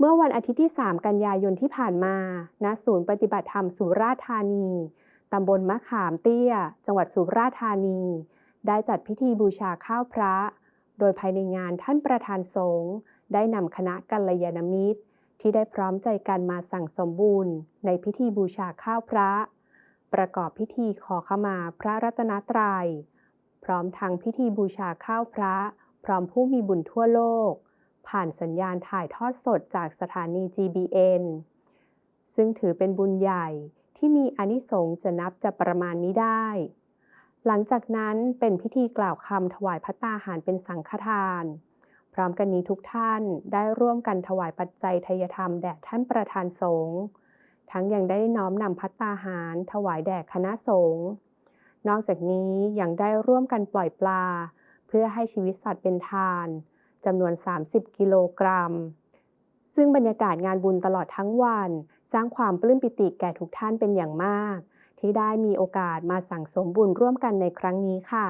เมื่อวันอาทิตย์ที่ 3 กันยายนที่ผ่านมา ณ ศูนย์ปฏิบัติธรรมสุราษฎร์ธานี ตำบลมะขามเตี้ย จังหวัดสุราษฎร์ธานี ได้จัดพิธีบูชาข้าวพระ โดยภายในงานท่านประธานสงฆ์ได้นำคณะกัลยาณมิตร ที่ได้พร้อมใจกันมาสั่งสมบุญในพิธีบูชาข้าวพระ ประกอบพิธีขอขมาพระรัตนตรัย พร้อมทั้งพิธีบูชาข้าวพระ พร้อมผู้มีบุญทั่วโลก ผ่านสัญญาณถ่ายทอดสดจากสถานี GBN ซึ่งถือเป็นบุญใหญ่ที่มีอนิสงส์จะนับจะประมาณไม่ได้ หลังจากนั้นเป็นพิธีกล่าวคำถวายพัตตาหารเป็นสังฆทาน พร้อมกันนี้ทุกท่านได้ร่วมกันถวายปัจจัยทายธรรมแด่ท่านประธานสงฆ์ทั้งยังได้น้อมนำพัตตาหารถวายแด่คณะสงฆ์นอกจากนี้ยังได้ร่วมกันปล่อยปลา เพื่อให้ชีวิตสัตว์เป็นทาน จำนวน 30 กิโลกรัม ซึ่งบรรยากาศงานบุญตลอดทั้งวัน สร้างความปลื้มปิติแก่ทุกท่านเป็นอย่างมาก ที่ได้มีโอกาสมาสั่งสมบุญร่วมกันในครั้งนี้ค่ะ